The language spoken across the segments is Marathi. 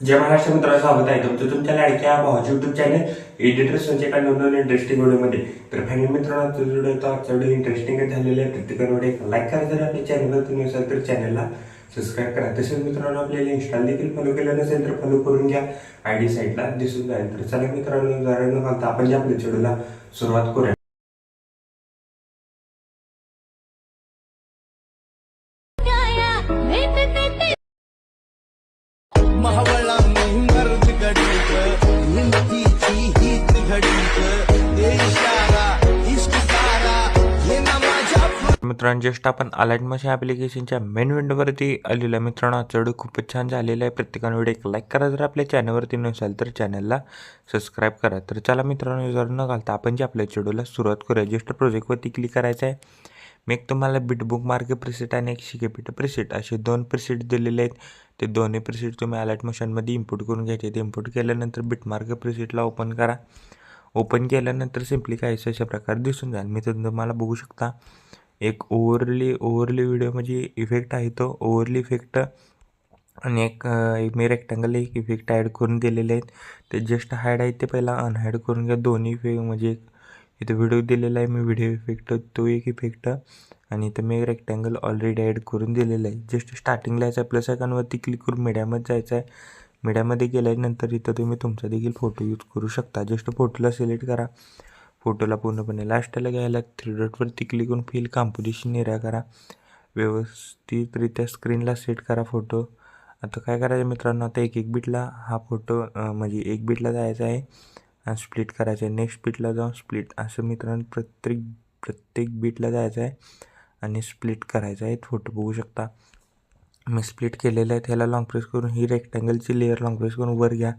जय महाराष्ट्र मित्रांनो स्वागत आहे तुमचं तुमच्या लाडक्या भावाची युट्यूब चॅनल एडिटर संचय कांड नवीन इंटरेस्टिंग व्हिडिओमध्ये तर फायनल मित्रांनो आजचा व्हिडिओ तो आजचा व्हिडिओ इंटरेस्टिंग झालेला आहे. प्रत्येकाने लाईक करा जर आपल्या चॅनलवर तुम्ही असाल तर चॅनलला सबस्क्राईब करा. तसेच मित्रांनो आपल्याला इंस्टाला देखील फॉलो केलं नसेल तर फॉलो करून घ्या. आय डी साईटला दिसून जाईल. तर चला मित्रांनो जरा न घालता आपण ज्या आपल्या व्हिडिओला सुरुवात करूया. मित्रांनो जस्ट आपण अलाइट मशीन ॲप्लिकेशनच्या मेन विंडोवरती आलेलं मित्रांनो चढू खूपच छान झालेलं आहे. प्रत्येकाने व्हिडिओ एक लाईक करा. जर आपल्या चॅनलवरती नसाल तर चॅनलला सबस्क्राईब करा. तर चला मित्रांनो जर न घालता आपण जे आपल्या चेडूला सुरुवात करूया. जस्ट प्रोजेक्टवरती क्लिक करायचं आहे. मी एक तुम्हाला बिटबुक मार्क प्रिसेट आणि एक शिकेपीठ प्रिसेट असे दोन प्रिसेट दिलेले आहेत. ते दोन्ही प्रिसेट तुम्ही अलर्ट मशीनमध्ये इम्पोर्ट करून घ्यायचे. ते इम्पोर्ट केल्यानंतर बिटमार्क प्रिसेटला ओपन करा. ओपन केल्यानंतर सिम्पली काहीच अशा प्रकारे दिसून जाईल. मी तर तुम्हाला बघू शकता. एक ओवरली ओवरली व्हिडिओ म्हणजे इफेक्ट आहे तो. ओवरली इफेक्ट आणि एक मी रेक्टँगल एक इफेक्ट ॲड करून दिलेले आहेत. ते जस्ट हायड आहे ते पहिला अनहायड करून घ्या. दोन्ही इफेक्ट म्हणजे एक इथं व्हिडिओ दिलेला आहे. मी व्हिडिओ इफेक्ट तो एक इफेक्ट आणि इथं मी रेक्टँगल ऑलरेडी ॲड करून दिलेलं आहे. जस्ट स्टार्टिंगला यायचं. आहे प्लस आयकॉनवरती क्लिक करून मीडियामध्ये जायचं आहे. मीडियामध्ये गेल्यानंतर इथं तुम्ही तुमचा देखील फोटो यूज करू शकता. जस्ट फोटोला सिलेक्ट करा. फोटोला पूर्णपणे लास्टला घ्यायला थ्री डॉटवरती क्लिक करून फिल कॉम्पोजिशन एरिया करा. व्यवस्थितरित्या स्क्रीनला सेट करा फोटो आता काय करायचं मित्रांनो आता एक एक बीटला हा फोटो म्हणजे एक बीटला जायचा आहे आणि स्प्लिट करायचं आहे. नेक्स्ट बीटला जाऊन स्प्लिट असं मित्रांनो प्रत्येक प्रत्येक बीटला जायचं आहे आणि स्प्लिट करायचं आहे. फोटो बघू शकता. मी स्प्लिट केलेलं आहे त्याला लॉंग प्रेस करून ही रेक्टँगलची लेअर लॉंग प्रेस करून वर घ्या.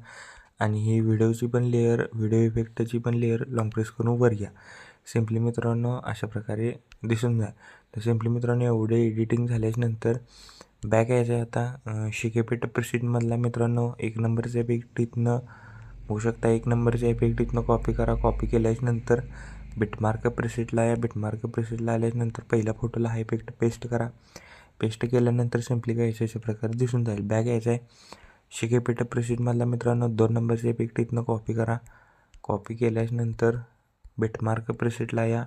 आणि ही व्हिडिओची पण लेअर व्हिडिओ इफेक्टची पण लेअर लॉंग प्रेस करून वर घ्या. सिम्पली मित्रांनो अशा प्रकारे दिसून जाईल. तर सिम्पली मित्रांनो एवढे एडिटिंग झाल्याच्यानंतर बॅक यायचं आहे आता शिकेपेट प्रिसिडमधला मित्रांनो एक नंबरच्या इफेक्ट इथनं होऊ शकता एक नंबरच्या इफेक्ट इथनं कॉपी करा कॉपी केल्याच्यानंतर बिटमार्क प्रिसिटला या बिटमार्क प्रिसिटला आल्याच्यानंतर पहिल्या फोटोला हा इफेक्ट पेस्ट करा. पेस्ट केल्यानंतर सिम्पली काय अशा प्रकारे दिसून जाईल. बॅग यायचं आहे शिकेपेट प्रसिद्धमधला मित्रांनो दोन नंबरच्या इफेक्ट इथनं कॉपी करा. कॉपी केल्याच्यानंतर बिटमार्क प्रिसिटला या.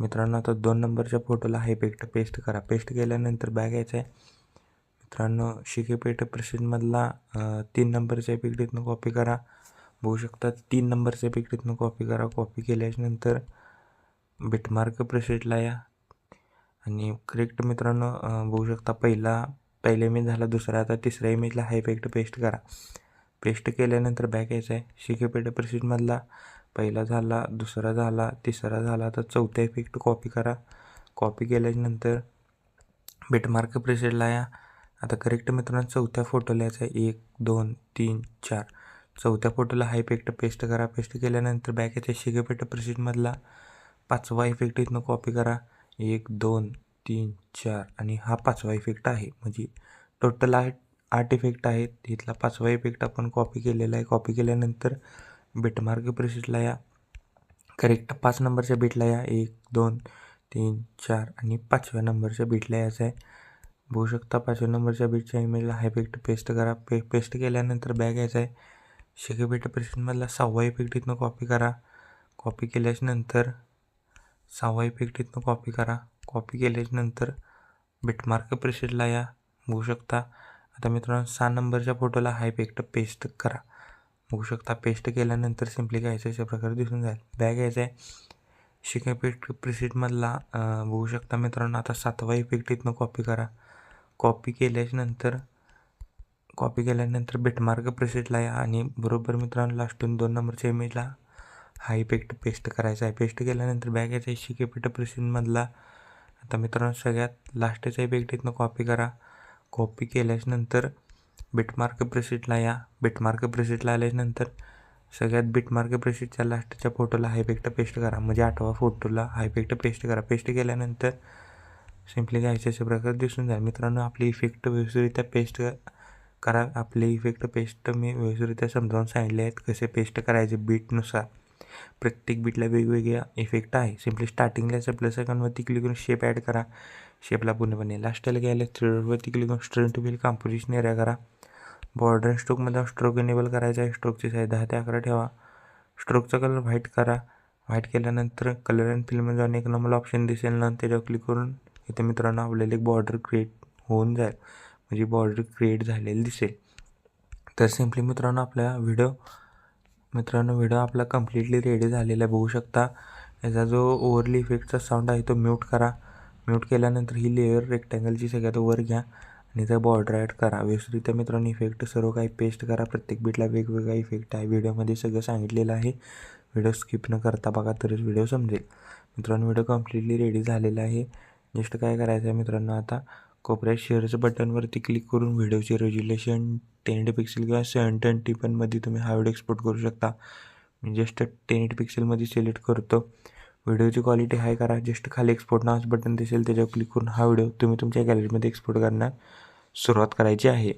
मित्रांनो आता दोन नंबरच्या फोटोला हा इफेक्ट पेस्ट करा. पेस्ट केल्यानंतर बॅग यायचं आहे. मित्रांनो शिकेपेट प्रिसिटमधला तीन नंबरच्या इफेक्ट इथनं कॉपी करा. बघू शकता तीन नंबरच्या इफेक्ट इथनं कॉपी करा. कॉपी केल्याच्यानंतर बिटमार्क प्रिसेटला या. आणि करेक्ट मित्रांनो बघू शकता पहिला पहिले इमेज झाला दुसरा आता तिसऱ्या इमेजला हा इफेक्ट पेस्ट करा. पेस्ट केल्यानंतर बॅक यायचं आहे. शिकेपेटे प्रिसिटमधला पहिला झाला दुसरा झाला तिसरा झाला. आता चौथा इफेक्ट कॉपी करा. कॉपी केल्यानंतर बिटमार्क प्रिसेटला या. आता करेक्ट मित्रांनो चौथ्या फोटोला यायचं आहे. एक दोन तीन चार. चौथ्या फोटोला हा इफेक्ट पेस्ट करा. पेस्ट केल्यानंतर बॅक याच्या शिगेपेट प्रिसिटमधला पाचवा इफेक्ट इथनं कॉपी करा. एक दोन तीन चार आणि हा पाचवा इफेक्ट आहे. म्हणजे टोटल आठ आठ इफेक्ट आहेत. इथला पाचवा इफेक्ट आपण कॉपी केलेला आहे. कॉपी केल्यानंतर बिटमार्क प्रिसिटला या. करेक्ट पाच नंबरच्या बीटला या. एक दोन तीन चार आणि पाचव्या नंबरच्या बीटला यायचं आहे. बघू शकता पाचव्या नंबरच्या बीटच्या इमेजला हा इफेक्ट पेस्ट करा. पे पेस्ट केल्यानंतर बॅग यायचा आहे. शिकेपेट प्रेशनमधला सहावा इफेक्ट इथनं कॉपी करा. कॉपी केल्याच्यानंतर सहावा इफेक्ट इथनं कॉपी करा. कॉपी केल्याच्यानंतर बिटमार्क प्रेशरला या. बघू शकता. आता मित्रांनो सहा नंबरच्या फोटोला हाय पेक्ट पेस्ट करा. बघू शकता पेस्ट केल्यानंतर सिम्पली काय अशा प्रकारे दिसून जाईल. बॅग यायचं आहे. शिकेपेट प्रिसिटमधला बघू शकता मित्रांनो आता सातवा इफेक्ट इथनं कॉपी करा. कॉपी केल्याच्यानंतर कॉपी केल्यानंतर बिटमार्क प्रेसेटला या आणि बरोबर मित्रांनो लास्टून दोन नंबरच्या इमेजला हा इफेक्ट पेस्ट करायचा आहे. पेस्ट केल्यानंतर बॅग यायचा आहे. शिकेपेट प्रेसेटमधला आता मित्रांनो सगळ्यात लास्टच्या इफेक्ट कॉपी करा. कॉपी केल्याच्यानंतर बिटमार्क प्रेसेटला या. बिटमार्क प्रेसेटला आल्याच्यानंतर सगळ्यात बिटमार्क प्रेसेटच्या लास्टच्या फोटोला हायपेक्ट पेस्ट करा. म्हणजे आठवा फोटोला हायपेक्ट पेस्ट करा. पेस्ट केल्यानंतर सिम्पली घ्यायचे अशा प्रकारे दिसून जाईल. मित्रांनो आपली इफेक्ट व्यवस्थितरित्या पेस्ट करा. आपले इफेक्ट पेस्ट मी व्यवस्थितरित्या समजावून सांगितले आहेत. कसे पेस्ट करायचे बीटनुसार प्रत्येक बीटला वेगवेगळ्या इफेक्ट आहे. सिम्पली स्टार्टिंगला याचं सेकंडवरती क्लिक करून शेप ॲड करा. शेपला पूर्णपणे लास्टला घ्यायला थ्री क्लिक करून स्ट्रेन टू कॉम्पोजिशन एरिया करा. बॉर्डर स्ट्रोकमध्ये स्ट्रोक इनेबल करायचा आहे. स्ट्रोकची साईज दहा ते अकरा ठेवा. स्ट्रोकचा कलर व्हाईट करा. व्हाईट केल्यानंतर कलर अँड फिल्म जाऊन एक नंबर ऑप्शन दिसेल ना त्याच्यावर क्लिक करून इथे मित्रांनो आपल्याला एक बॉर्डर क्रिएट होऊन जाईल. म्हणजे बॉर्डर क्रिएट झालेली दिसेल. तर सिम्पली मित्रांनो आपला व्हिडिओ मित्रांनो व्हिडिओ आपला कम्प्लिटली रेडी झालेला आहे. बघू शकता याचा जो ओवरली इफेक्टचा साऊंड आहे तो म्यूट करा. म्यूट केल्यानंतर ही लेअर रेक्टँगलची सगळ्यात वर घ्या आणि त्याचा बॉर्डर ॲड करा. व्यवस्थित मित्रांनो इफेक्ट सर्व काही पेस्ट करा. प्रत्येक बीटला वेगवेगळा इफेक्ट आहे. व्हिडिओमध्ये सगळं सांगितलेलं आहे. व्हिडिओ स्किप न करता बघा तरच व्हिडिओ समजेल. मित्रांनो व्हिडिओ कम्प्लिटली रेडी झालेला आहे. जस्ट काय करायचं आहे मित्रांनो आता? कोपऱ्यात शेअरच्या बटनवरती क्लिक करून व्हिडिओचे रेज्युलेशन टेन एटी पिक्सेल किंवा सेवन ट्वेंटी पनमध्ये तुम्ही हा व्हिडिओ एक्सपोर्ट करू शकता. मी जस्ट टेन एटी पिक्सेलमध्ये सिलेक्ट करतो. व्हिडिओची क्वालिटी हाय करा. जस्ट खाली एक्सपोर्ट नावाचं बटन दिसेल त्याच्यावर क्लिक करून हा व्हिडिओ तुम्ही तुमच्या गॅलरीमध्ये एक्सपोर्ट करण्यास सुरुवात करायची आहे.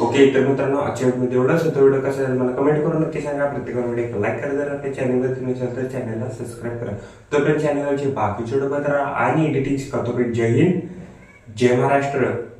ओके तर मित्रांनो आजच्या व्हिडिओमध्ये एवढाच. होतं व्हिडिओ कसा झाला मला कमेंट करून नक्की सांगा. प्रत्येकाला व्हिडिओ लाईक करा. जर आपल्या चॅनलवर तुम्ही असाल तर चॅनलला सबस्क्राईब करा. तोपर्यंत चॅनलवरचे बाकीचे व्हिडिओ बघत राहा आणि एडिटिंग शिका. तोपर्यंत जय हिंद. जय महाराष्ट्र.